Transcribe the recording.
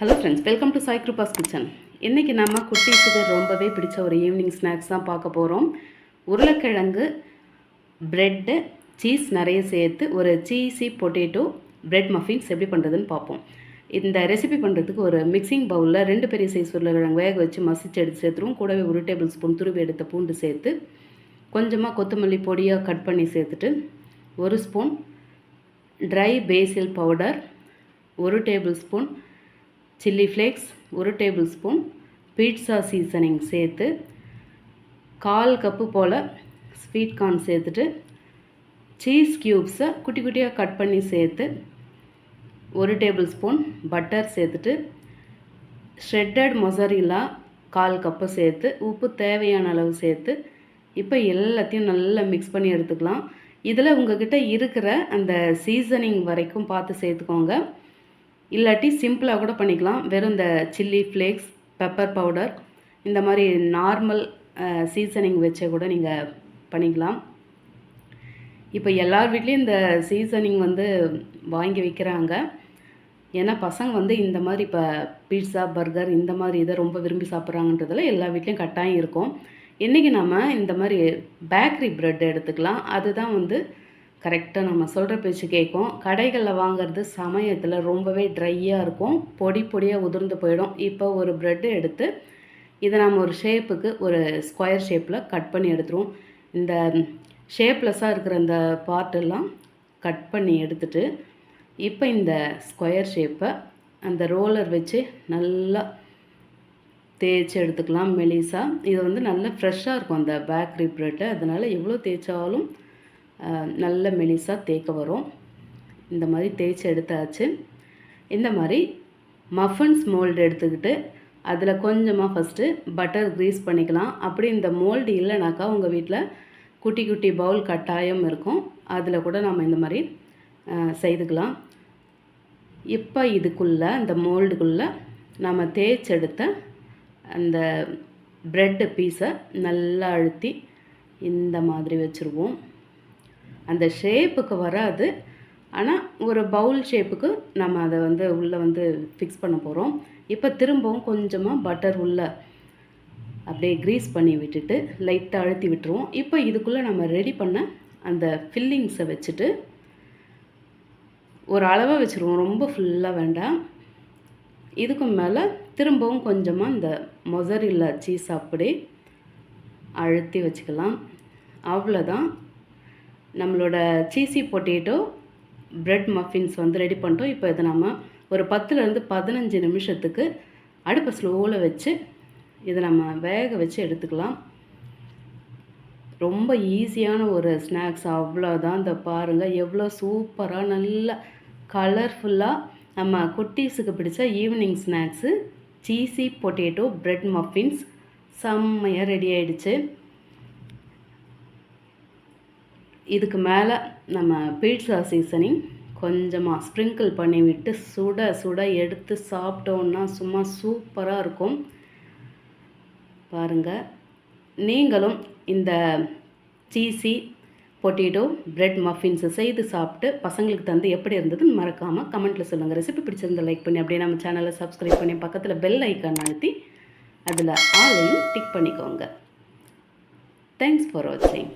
Hello friends welcome to Sai Kripa's kitchen இன்றைக்கி நம்ம குட்டீஸுக்கு ரொம்பவே பிடிச்ச ஒரு ஈவினிங் ஸ்நாக்ஸ் தான் பார்க்க போகிறோம் உருளைக்கிழங்கு ப்ரெட்டு சீஸ் நிறைய சேர்த்து ஒரு சீஸி பொட்டேட்டோ ப்ரெட் மஃபின்ஸ் எப்படி பண்ணுறதுன்னு பார்ப்போம். இந்த ரெசிபி பண்ணுறதுக்கு ஒரு மிக்சிங் பவுலில் ரெண்டு பெரிய சைஸ் உருளைக்கிழங்கு வேக வச்சு மசிச்சு எடுத்து சேர்த்துருவோம். கூடவே ஒரு டேபிள் ஸ்பூன் துருவி எடுத்த பூண்டு சேர்த்து கொஞ்சமாக கொத்தமல்லி பொடியாக கட் பண்ணி சேர்த்துட்டு ஒரு ஸ்பூன் ட்ரை பேசில் பவுடர் ஒரு டேபிள் ஸ்பூன் சில்லி ஃப்ளேக்ஸ் ஒரு டேபிள் ஸ்பூன் பீட்சா சீசனிங் சேர்த்து கால் கப்பு போல் ஸ்வீட் கார்ன் சேர்த்துட்டு சீஸ் க்யூப்ஸை குட்டி குட்டியாக கட் பண்ணி சேர்த்து ஒரு டேபிள் ஸ்பூன் பட்டர் சேர்த்துட்டு ஷ்ரெட்டட் மொசரிலா கால் கப்பை சேர்த்து உப்பு தேவையான அளவு சேர்த்து இப்போ எல்லாத்தையும் நல்லா மிக்ஸ் பண்ணி எடுத்துக்கலாம். இதில் உங்ககிட்ட இருக்கிற அந்த சீசனிங் வரைக்கும் பார்த்து சேர்த்துக்கோங்க. இல்லாட்டி சிம்பிளாக கூட பண்ணிக்கலாம். வெறும் இந்த சில்லி ஃப்ளேக்ஸ் பெப்பர் பவுடர் இந்த மாதிரி நார்மல் சீசனிங் வச்சே கூட நீங்கள் பண்ணிக்கலாம். இப்போ எல்லார் வீட்லேயும் இந்த சீசனிங் வந்து வாங்கி வைக்கிறாங்க. ஏன்னா பசங்க வந்து இந்த மாதிரி இப்போ பீட்சா பர்கர் இந்த மாதிரி இதை ரொம்ப விரும்பி சாப்பிட்றாங்கன்றதுல எல்லா வீட்லேயும் கட்டாயம் இருக்கும். இன்றைக்கி நம்ம இந்த மாதிரி பேக்கரி ப்ரெட் எடுத்துக்கலாம். அதுதான் வந்து கரெக்டாக நம்ம சொல்கிற பேச்சு கேட்கும் கடைகளில் வாங்குறது சமயத்தில் ரொம்பவே ட்ரையாக இருக்கும். பொடி பொடியாக உதிர்ந்து போயிடும். இப்போ ஒரு ப்ரெட்டு எடுத்து இதை நம்ம ஒரு ஷேப்புக்கு ஒரு ஸ்கொயர் ஷேப்பில் கட் பண்ணி எடுத்துருவோம். இந்த ஷேப்லெஸ்ஸாக இருக்கிற இந்த பார்ட்டெல்லாம் கட் பண்ணி எடுத்துட்டு இப்போ இந்த ஸ்கொயர் ஷேப்பை அந்த ரோலர் வச்சு நல்லா தேய்ச்சி எடுத்துக்கலாம். மெலிசா. இது வந்து நல்லா ஃப்ரெஷ்ஷாக இருக்கும் அந்த பேக்கரி ப்ரெட்டு அதனால் எவ்வளோ தேய்ச்சாலும் நல்ல மெலிசாக தேய்க்க வரும். இந்த மாதிரி தேய்ச்சி எடுத்தாச்சு. இந்த மாதிரி மஃபன்ஸ் மோல்டு எடுத்துக்கிட்டு அதில் கொஞ்சமாக ஃபஸ்ட்டு பட்டர் க்ரீஸ் பண்ணிக்கலாம். அப்படி இந்த மோல்டு இல்லைனாக்கா உங்கள் வீட்டில் குட்டி குட்டி பவுல் கட்டாயம் இருக்கும். அதில் கூட நம்ம இந்த மாதிரி செய்துக்கலாம். இப்போ இதுக்குள்ளே அந்த மோல்டுக்குள்ளே நம்ம தேய்ச்செடுத்த அந்த ப்ரெட்டு பீஸை நல்லா அழுத்தி இந்த மாதிரி வச்சுருவோம். அந்த ஷேப்புக்கு வராது. ஆனால் ஒரு பவுல் ஷேப்புக்கு நம்ம அதை வந்து உள்ளே வந்து ஃபிக்ஸ் பண்ண போகிறோம் இப்போ திரும்பவும் கொஞ்சமாக பட்டர் உள்ளே அப்படியே க்ரீஸ் பண்ணி விட்டுட்டு லைட்டாக அழுத்தி விட்டுருவோம். இப்போ இதுக்குள்ளே நம்ம ரெடி பண்ண அந்த ஃபில்லிங்ஸை வச்சுட்டு ஒரு அளவாக வச்சுருவோம். ரொம்ப ஃபுல்லாக வேண்டாம். இதுக்கு மேலே திரும்பவும் கொஞ்சமாக இந்த மொசரில்லா சீஸ் அப்படி அழுத்தி வச்சுக்கலாம். அவ்வளோதான் நம்மளோட சீசி பொட்டேட்டோ ப்ரெட் மஃபின்ஸ் வந்து ரெடி பண்ணிட்டோம். இப்போ இதை நம்ம ஒரு பத்துலேருந்து பதினஞ்சு நிமிஷத்துக்கு அடுப்பை ஸ்லோவில் வச்சு இதை நம்ம வேக வச்சு எடுத்துக்கலாம். ரொம்ப ஈஸியான ஒரு ஸ்நாக்ஸ் அவ்வளோதான் இந்த பாருங்கள் எவ்வளோ சூப்பராக நல்லா கலர்ஃபுல்லாக நம்ம குட்டீஸுக்கு பிடிச்ச evening snacks cheesy potato bread muffins செம்மையாக ரெடி ஆகிடுச்சு இதுக்கு மேலே நம்ம பீட்ஸா சீசனிங் கொஞ்சமாக ஸ்ப்ரிங்கிள் பண்ணி விட்டு சுட சுட எடுத்து சாப்பிட்டோன்னா சும்மா சூப்பராக இருக்கும். பாருங்கள் நீங்களும் இந்த சீசி பொட்டேட்டோ பிரெட் மஃபின்ஸை செய்து சாப்பிட்டு பசங்களுக்கு தந்து எப்படி இருந்ததுன்னு மறக்காமல் கமெண்ட்டில் சொல்லுங்கள் ரெசிபி பிடிச்சிருந்த லைக் பண்ணி அப்படியே நம்ம சேனலை சப்ஸ்கிரைப் பண்ணி பக்கத்தில் பெல் ஐக்கான் அழுத்தி அதில் ஆளையும் டிக் பண்ணிக்கோங்க. தேங்க்ஸ் ஃபார் வாட்சிங்